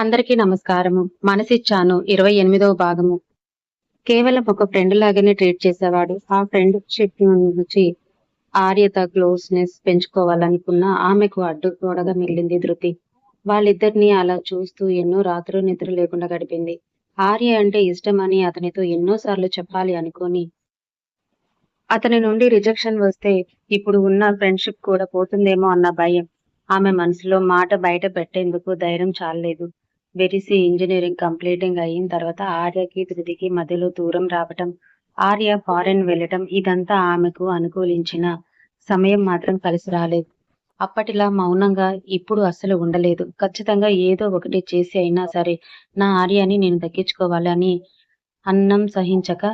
అందరికీ నమస్కారము. మనసిచ్చాను ఇరవై ఎనిమిదవ భాగము. కేవలం ఒక ఫ్రెండ్ లాగానే ట్రీట్ చేసేవాడు. ఆ ఫ్రెండ్షిప్ నుంచి ఆర్యత క్లోజ్నెస్ పెంచుకోవాలనుకున్న ఆమెకు అడ్డు గోడగా మిగిలింది ధృతి. వాళ్ళిద్దరిని అలా చూస్తూ ఎన్నో రాత్రులు నిద్ర లేకుండా గడిపింది. ఆర్య అంటే ఇష్టమని అతనితో ఎన్నోసార్లు చెప్పాలి అనుకొని. అతని నుండి రిజెక్షన్ వస్తే ఇప్పుడు ఉన్న ఫ్రెండ్షిప్ కూడా పోతుందేమో అన్న భయం. ఆమె మనసులో మాట బయట పెట్టేందుకు ధైర్యం చాలలేదు. వెరిసి ఇంజనీరింగ్ కంప్లీటింగ్ అయిన తర్వాత ఆర్యకి ధృతికి మధ్యలో దూరం రావటం ఆర్య ఫారెన్ వెళ్ళటం ఇదంతా ఆమెకు అనుకూలించిన సమయం మాత్రం కలిసి రాలేదు. అప్పటిలా మౌనంగా ఇప్పుడు అస్సలు ఉండలేదు. ఖచ్చితంగా ఏదో ఒకటి చేసి అయినా సరే నా ఆర్యాని నేను దక్కించుకోవాలని అన్నం సహించక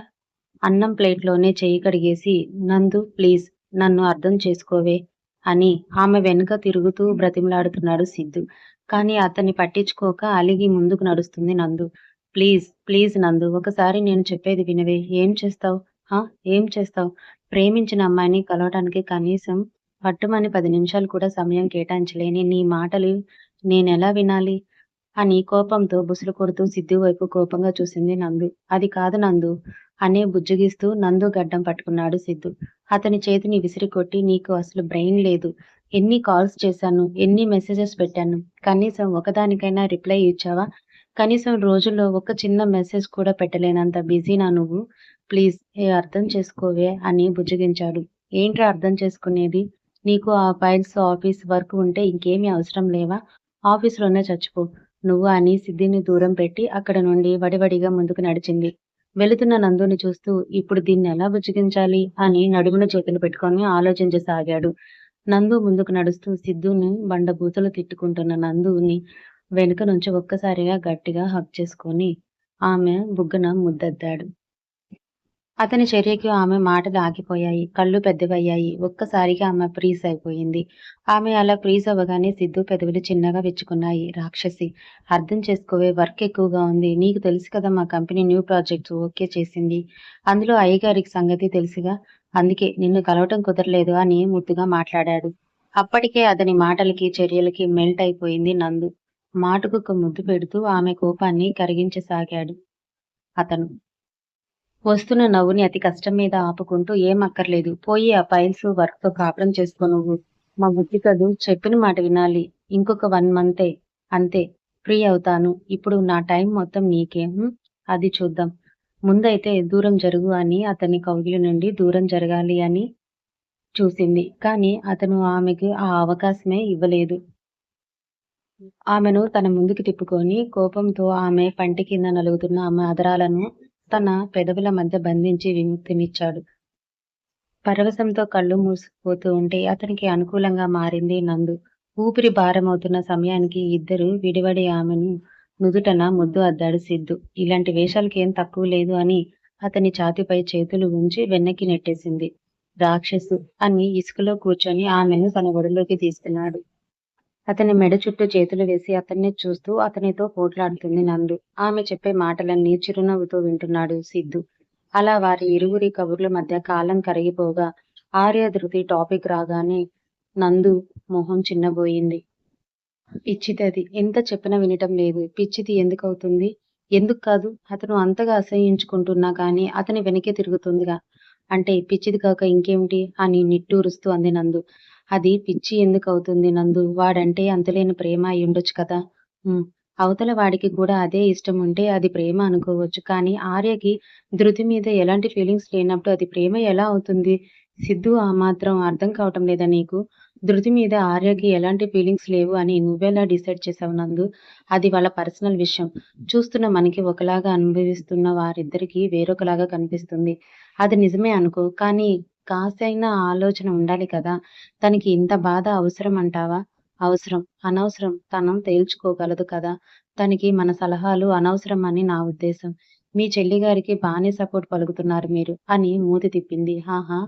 అన్నం ప్లేట్లోనే చేయి కడిగేసి నందు ప్లీజ్ నన్ను అర్థం చేసుకోవే అని ఆమె వెనుక తిరుగుతూ బ్రతిమలాడుతున్నాడు సిద్ధు. కానీ అతన్ని పట్టించుకోక అలిగి ముందుకు నడుస్తుంది నందు. ప్లీజ్ ప్లీజ్ నందు ఒకసారి నేను చెప్పేది వినవే. ఏం చేస్తావు? హా? ఏం చేస్తావు? ప్రేమించిన అమ్మాయిని కలవటానికి కనీసం పట్టుమని పది నిమిషాలు కూడా సమయం కేటాయించలేని నీ మాటలు నేనెలా వినాలి? అని కోపంతో బుసలు కొడుతూ సిద్ధు వైపు కోపంగా చూసింది నందు. అది కాదు నందు. అనే బుజ్జగిస్తూ నందు గడ్డం పట్టుకున్నాడు సిద్ధు. అతని చేతిని విసిరి కొట్టి నీకు అసలు బ్రెయిన్ లేదు. ఎన్ని కాల్స్ చేశాను ఎన్ని మెసేజెస్ పెట్టాను కనీసం ఒకదానికైనా రిప్లై ఇచ్చావా? కనీసం రోజుల్లో ఒక చిన్న మెసేజ్ కూడా పెట్టలేనంత బిజీనా నువ్వు? ప్లీజ్ ఏ అర్థం చేసుకోవే అని బుజ్జగించాడు. ఏంట్రా అర్థం చేసుకునేది? నీకు ఆ ఫైల్స్ ఆఫీస్ వర్క్ ఉంటే ఇంకేమీ అవసరం లేవా? ఆఫీస్లోనే చచ్చిపో. నువ్వు అని సిద్ధిని దూరం పెట్టి అక్కడ నుండి వడివడిగా ముందుకు నడిచింది. వెళుతున్న నందుని చూస్తూ ఇప్పుడు దీన్ని ఎలా బుజ్జగించాలి? అని నడుమున చేతులు పెట్టుకొని ఆలోచించసాగాడు. నందు ముందుకు నడుస్తూ సిద్ధుని బండబూతులు తిట్టుకుంటున్న నందుని వెనుక నుంచి ఒక్కసారిగా గట్టిగా హక్ చేసుకొని ఆమె బుగ్గన ముద్దద్దాడు. అతని చర్యకి ఆమె మాటలు ఆగిపోయాయి. కళ్ళు పెద్దవయ్యాయి. ఒక్కసారిగా ఆమె ఫ్రీజ్ అయిపోయింది. ఆమె అలా ఫ్రీజ్ అవ్వగానే సిద్ధు పెదవులు చిన్నగా విచ్చుకున్నాయి. రాక్షసి అర్థం చేసుకోవే వర్క్ ఎక్కువగా ఉంది. నీకు తెలుసు కదా మా కంపెనీ న్యూ ప్రాజెక్ట్స్ ఓకే చేసింది. అందులో అయ్యగారికి సంగతి తెలుసుగా? అందుకే నిన్ను కలవటం కుదరలేదు అని ముద్దుగా మాట్లాడాడు. అప్పటికే అతని మాటలకి చర్యలకి మెల్ట్ అయిపోయింది నందు. మాటకు ఒక ముద్దు పెడుతూ ఆమె కోపాన్ని కరిగించసాగాడు అతను. వస్తున్న నవ్వుని అతి కష్టం మీద ఆపుకుంటూ ఏం అక్కర్లేదు పోయి ఆ ఫైల్స్ వర్క్తో కాపురం చేసుకో నువ్వు. మా బుద్ధి కదు చెప్పిన మాట వినాలి. ఇంకొక వన్ మంతే. అంతే. ఫ్రీ అవుతాను. ఇప్పుడు నా టైం మొత్తం నీకే. అది చూద్దాం. ముందైతే దూరం జరుగు అని అతని కౌగిలి నుండి దూరం జరగాలి అని చూసింది. కానీ అతను ఆమెకి ఆ అవకాశమే ఇవ్వలేదు. ఆమెను తన ముందుకు తిప్పుకొని కోపంతో ఆమె పంటి కింద నలుగుతున్న ఆమె అదరాలను తన పెదవుల మధ్య బంధించి విముక్తినిచ్చాడు. పరవశంతో కళ్ళు మూసుకుపోతూ ఉంటే అతనికి అనుకూలంగా మారింది నందు. ఊపిరి భారమవుతున్న సమయానికి ఇద్దరు విడివడి ఆమెను నుదుటన ముద్దు అద్దాడు సిద్ధు. ఇలాంటి వేషాలకి ఏం తక్కువ లేదు అని అతని ఛాతిపై చేతులు ఉంచి వెన్నక్కి నెట్టేసింది. రాక్షసు అని ఇసుకలో కూర్చొని ఆమెను తన ఒడిలోకి తీసుకున్నాడు. అతని మెడ చుట్టూ చేతులు వేసి అతన్ని చూస్తూ అతనితో పోట్లాడుతుంది నందు. ఆమె చెప్పే మాటలన్నీ చిరునవ్వుతో వింటున్నాడు సిద్ధు. అలా వారి ఇరువురి కబుర్ల మధ్య కాలం కరిగిపోగా ఆర్య ధృతి టాపిక్ రాగానే నందు మొహం చిన్నబోయింది. పిచ్చిదది ఎంత చెప్పినా వినటం లేదు. పిచ్చిది ఎందుకు అవుతుంది ఎందుకు కాదు? అతను అంతగా అసహ్యించుకుంటున్నా కానీ అతని వెనకే తిరుగుతుందిగా. అంటే పిచ్చిది కాక ఇంకేమిటి? అని నిట్టూరుస్తూ అంది నందు. అది పిచ్చి ఎందుకు అవుతుంది నందు? వాడంటే అంతులేని ప్రేమ అయి ఉండొచ్చు కదా అవతల వాడికి కూడా అదే ఇష్టం ఉంటే అది ప్రేమ అనుకోవచ్చు. కానీ ఆర్యకి ధృతి మీద ఎలాంటి ఫీలింగ్స్ లేనప్పుడు అది ప్రేమ ఎలా అవుతుంది? సిద్ధు ఆ మాత్రం అర్థం కావటం లేదా నీకు? ధృతి మీద ఆర్యకి ఎలాంటి ఫీలింగ్స్ లేవు అని నువ్వెలా డిసైడ్ చేసావు నందు? అది వాళ్ళ పర్సనల్ విషయం. చూస్తున్న మనకి ఒకలాగా అనుభవిస్తున్న వారిద్దరికి వేరొకలాగా కనిపిస్తుంది. అది నిజమే అనుకో. కానీ కాసైనా ఆలోచన ఉండాలి కదా. తనకి ఇంత బాధ అవసరం అంటావా అవసరం అనవసరం తనం తేల్చుకోగలదు కదా. తనకి మన సలహాలు అనవసరం అని నా ఉద్దేశం. మీ చెల్లి గారికి బాగానే సపోర్ట్ పలుకుతున్నారు మీరు అని మూతి తిప్పింది. హాహా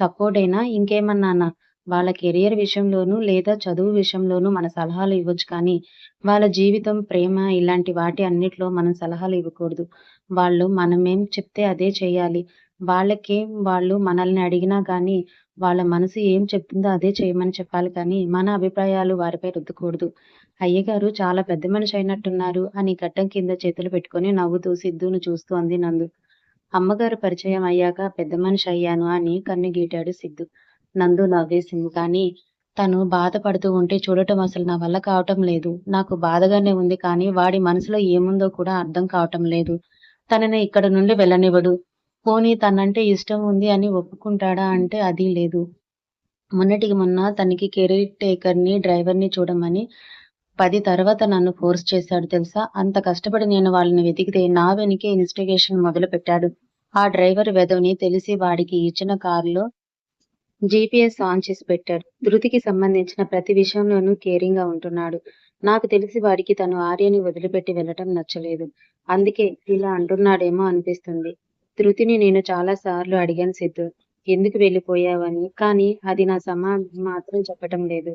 సపోర్ట్ అయినా ఇంకేమన్నానా? వాళ్ళ కెరియర్ విషయంలోనూ లేదా చదువు విషయంలోనూ మన సలహాలు ఇవ్వచ్చు కానీ వాళ్ళ జీవితం ప్రేమ ఇలాంటి వాటి అన్నిట్లో మనం సలహాలు ఇవ్వకూడదు. వాళ్ళు మనమేం చెప్తే అదే చేయాలి. వాళ్ళకేం వాళ్ళు మనల్ని అడిగినా కానీ వాళ్ళ మనసు ఏం చెప్తుందో అదే చేయమని చెప్పాలి కానీ మన అభిప్రాయాలు వారిపై రుద్దకూడదు. అయ్యగారు చాలా పెద్ద మనిషి అయినట్టున్నారు అని గడ్డం కింద చేతులు పెట్టుకొని నవ్వుతూ సిద్ధును చూస్తూ అంది నందు. అమ్మగారు పరిచయం అయ్యాక పెద్ద మనిషి అయ్యాను అని కన్ను గీటాడు సిద్ధు. నందు నవ్వేసింది. కానీ తను బాధపడుతూ ఉంటే చూడటం అసలు నా వల్ల కావటం లేదు. నాకు బాధగానే ఉంది కానీ వాడి మనసులో ఏముందో కూడా అర్థం కావటం లేదు. తనని ఇక్కడ నుండి వెళ్ళనివ్వడు. పోనీ తనంటే ఇష్టం ఉంది అని ఒప్పుకుంటాడా అంటే అది లేదు. మొన్నటికి మొన్న తనకి కెరీర్ టేకర్ని డ్రైవర్ని చూడమని పది తర్వాత నన్ను ఫోర్స్ చేశాడు తెలుసా? అంత కష్టపడి నేను వాళ్ళని వెతికితే నా వెనకే ఇన్వెస్టిగేషన్ మొదలు పెట్టాడు ఆ డ్రైవర్ వెధవని తెలిసి వాడికి ఇచ్చిన కారులో జీపీఎస్ ఆన్ చేసి పెట్టాడు. ధృతికి సంబంధించిన ప్రతి విషయంలోనూ కేరింగ్గా ఉంటున్నాడు. నాకు తెలిసి వాడికి తను ఆర్యని వదిలిపెట్టి వెళ్ళటం నచ్చలేదు. అందుకే ఇలా అంటున్నాడేమో అనిపిస్తుంది. శృతిని నేను చాలా సార్లు అడిగాను సిద్ధు. ఎందుకు వెళ్ళిపోయావని? కానీ అది నా సమాధానం మాత్రం చెప్పటం లేదు.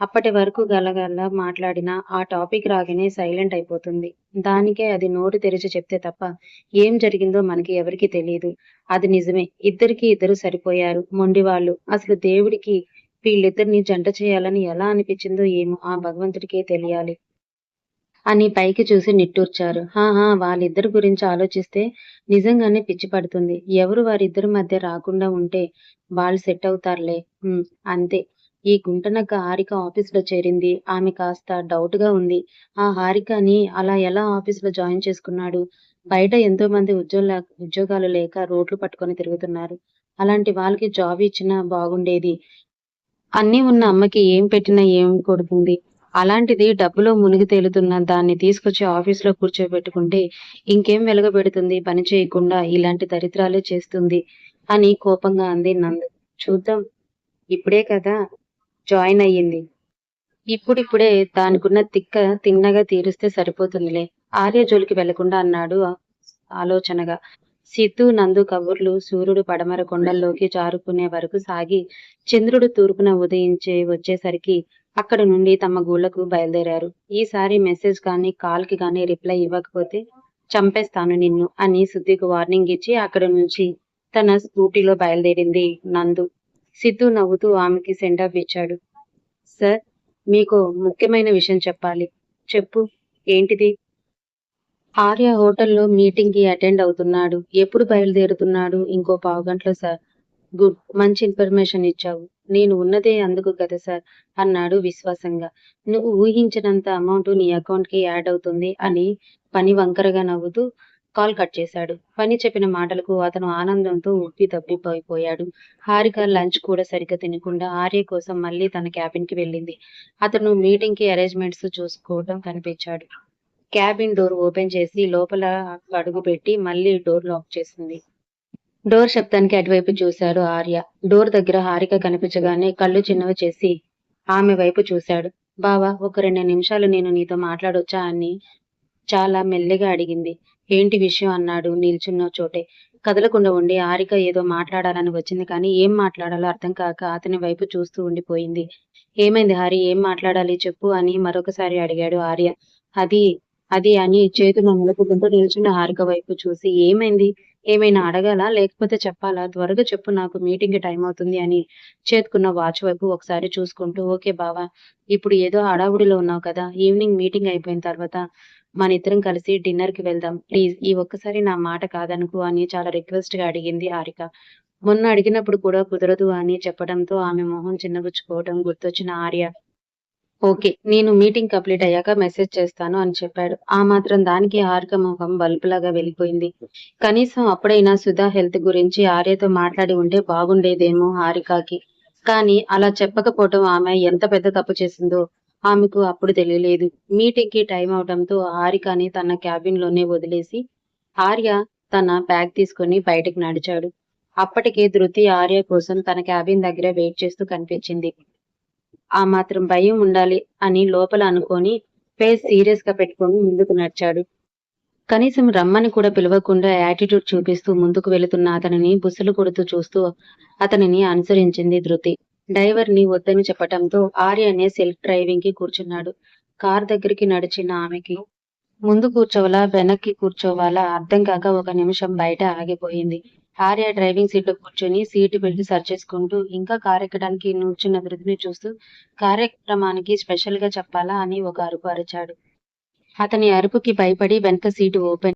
అప్పటి వరకు గలగల మాట్లాడిన ఆ టాపిక్ రాగానే సైలెంట్ అయిపోతుంది. దానికే అది నోరు తెరిచి చెప్తే తప్ప ఏం జరిగిందో మనకి ఎవరికి తెలియదు అది నిజమే. ఇద్దరికి ఇద్దరు సరిపోయారు. మొండివాళ్ళు అసలు దేవుడికి వీళ్ళిద్దరిని జంట చేయాలని ఎలా అనిపించిందో ఏమో ఆ భగవంతుడికే తెలియాలి. అని పైకి చూసి నిట్టూర్చారు. హాహా వాళ్ళిద్దరి గురించి ఆలోచిస్తే నిజంగానే పిచ్చి పడుతుంది. ఎవరు వారిద్దరి మధ్య రాకుండా ఉంటే వాళ్ళు సెట్ అవుతారులే. అంతే. ఈ గుంటనక్క హారిక ఆఫీసులో చేరింది. ఆమె కాస్త డౌట్గా ఉంది. ఆ హారికని అలా ఎలా ఆఫీసులో జాయిన్ చేసుకున్నాడు? బయట ఎంతో మంది ఉద్యోగ ఉద్యోగాలు లేక రోడ్లు పట్టుకొని తిరుగుతున్నారు. అలాంటి వాళ్ళకి జాబ్ ఇచ్చినా బాగుండేది. అన్నీ ఉన్న అమ్మకి ఏం పెట్టినా ఏం కొడుతుంది? అలాంటిది డబ్బులో మునిగి తేలుతున్న దాన్ని తీసుకొచ్చి ఆఫీసులో కూర్చోబెట్టుకుంటే ఇంకేం వెలగబెడుతుంది? పని చేయకుండా ఇలాంటి దరిద్రాలే చేస్తుంది అని కోపంగా అంది నందు. చూద్దాం. ఇప్పుడే కదా జాయిన్ అయ్యింది. ఇప్పుడిప్పుడే దానికున్న తిక్క తిన్నగా తీరిస్తే సరిపోతుందిలే. ఆర్య జోలికి వెళ్ళకుండా అన్నాడు ఆలోచనగా. సిద్ధు నందు కబుర్లు సూర్యుడు పడమర కొండల్లోకి జారుకునే వరకు సాగి చంద్రుడు తూర్పున ఉదయించే వచ్చేసరికి అక్కడ నుండి తమ గూళ్ళకు బయలుదేరారు. ఈసారి మెసేజ్ కానీ కాల్కి కానీ రిప్లై ఇవ్వకపోతే చంపేస్తాను నిన్ను అని సుద్దికి వార్నింగ్ ఇచ్చి అక్కడ నుంచి తన స్కూటీలో బయలుదేరింది నందు. సిద్ధు నవ్వుతూ ఆమెకి సెండాఫ్ ఇచ్చాడు. సార్ మీకు ముఖ్యమైన విషయం చెప్పాలి. చెప్పు ఏంటిది? ఆర్య హోటల్లో మీటింగ్కి అటెండ్ అవుతున్నాడు. ఎప్పుడు బయలుదేరుతున్నాడు? ఇంకో పావు గంటలో సార్. గుడ్ మంచి ఇన్ఫర్మేషన్ ఇచ్చావు. నేను ఉన్నదే అందుకు కదా సార్? అన్నాడు విశ్వాసంగా. నువ్వు ఊహించినంత అమౌంట్ నీ అకౌంట్కి యాడ్ అవుతుంది అని పని వంకరగా నవ్వుతూ కాల్ కట్ చేశాడు. పని చెప్పిన మాటలకు అతను ఆనందంతో ఉప్పి తప్పిపోయిపోయాడు. హారిక లంచ్ కూడా సరిగ్గా తినకుండా ఆర్య కోసం మళ్ళీ తన క్యాబిన్కి వెళ్ళింది. అతను మీటింగ్కి అరేంజ్మెంట్స్ చూసుకోవడం కనిపించాడు. క్యాబిన్ డోర్ ఓపెన్ చేసి లోపల అడుగు పెట్టి మళ్ళీ డోర్ లాక్ చేసింది. డోర్ శబ్దానికి అటువైపు చూశాడు ఆర్య. డోర్ దగ్గర హారిక కనిపించగానే కళ్ళు చిన్నవి చేసి ఆమె వైపు చూశాడు. బావా ఒక రెండు నిమిషాలు నేను నీతో మాట్లాడొచ్చా అని చాలా మెల్లిగా అడిగింది. ఏంటి విషయం అన్నాడు నిల్చున్న చోటే. కదలకుండా ఉండి హారిక ఏదో మాట్లాడాలని వచ్చింది కానీ ఏం మాట్లాడాలో అర్థం కాక అతని వైపు చూస్తూ ఉండిపోయింది. ఏమైంది హారి ఏం మాట్లాడాలి చెప్పు అని మరొకసారి అడిగాడు ఆర్య. అది అది అని చేతులు నలుపుకుంటూ నిల్చున్న హారిక వైపు చూసి ఏమైంది? ఏమైనా అడగాలా? లేకపోతే చెప్పాలా? త్వరగా చెప్పు నాకు మీటింగ్ టైం అవుతుంది అని చేతుకున్న వాచ్ వైపు ఒకసారి చూసుకుంటూ ఓకే బావా ఇప్పుడు ఏదో హడావుడిలో ఉన్నావు కదా ఈవినింగ్ మీటింగ్ అయిపోయిన తర్వాత మన ఇద్దరం కలిసి డిన్నర్కి వెళ్దాం. ప్లీజ్ ఈ ఒక్కసారి నా మాట కాదనుకు అని చాలా రిక్వెస్ట్గా అడిగింది హారిక. మొన్న అడిగినప్పుడు కూడా కుదరదు అని చెప్పడంతో ఆమె మొహం చిన్నగుచ్చుకోవడం గుర్తొచ్చిన ఆర్య. ఓకే నేను మీటింగ్ కంప్లీట్ అయ్యాక మెసేజ్ చేస్తాను అని చెప్పాడు. ఆ మాత్రం దానికి హారిక ముఖం బల్బులాగా వెళ్ళిపోయింది. కనీసం అప్పుడైనా సుధా హెల్త్ గురించి ఆర్యతో మాట్లాడి ఉంటే బాగుండేదేమో హారికకి. కానీ అలా చెప్పకపోవటం ఆమె ఎంత పెద్ద తప్పు చేసిందో ఆమెకు అప్పుడు తెలియలేదు. మీటింగ్కి టైం అవడంతో హారికని తన క్యాబిన్లోనే వదిలేసి ఆర్య తన బ్యాగ్ తీసుకుని బయటకు నడిచాడు. అప్పటికే ధృతి ఆర్య కోసం తన క్యాబిన్ దగ్గర వెయిట్ చేస్తూ కనిపించింది. ఆ మాత్రం భయం ఉండాలి అని లోపల అనుకొని ఫేస్ సీరియస్గా పెట్టుకొని ముందుకు నడిచాడు. కనీసం రమ్మని కూడా పిలవకుండా యాటిట్యూడ్ చూపిస్తూ ముందుకు వెళుతున్న అతనిని బుసలు కొడుతూ చూస్తూ అతనిని అనుసరించింది ధృతి. డ్రైవర్ని వద్దని చెప్పటంతో ఆర్య అనే సెల్ఫ్ డ్రైవింగ్కి కూర్చున్నాడు. కార్ దగ్గరికి నడిచిన ఆమెకి ముందు కూర్చోవాలా? వెనక్కి కూర్చోవాలా? అర్థం కాక ఒక నిమిషం బయట ఆగిపోయింది. ఆర్య డ్రైవింగ్ సీట్లో కూర్చొని సీటు బెల్ట్ సర్చ్ చేసుకుంటూ ఇంకా కారు ఎక్కడానికి నూర్చున్న వృద్ధిని చూస్తూ కార్యక్రమానికి స్పెషల్గా చెప్పాలా అని ఒక అరుపు అరిచాడు. అతని అరుపుకి భయపడి వెనక సీటు ఓపెన్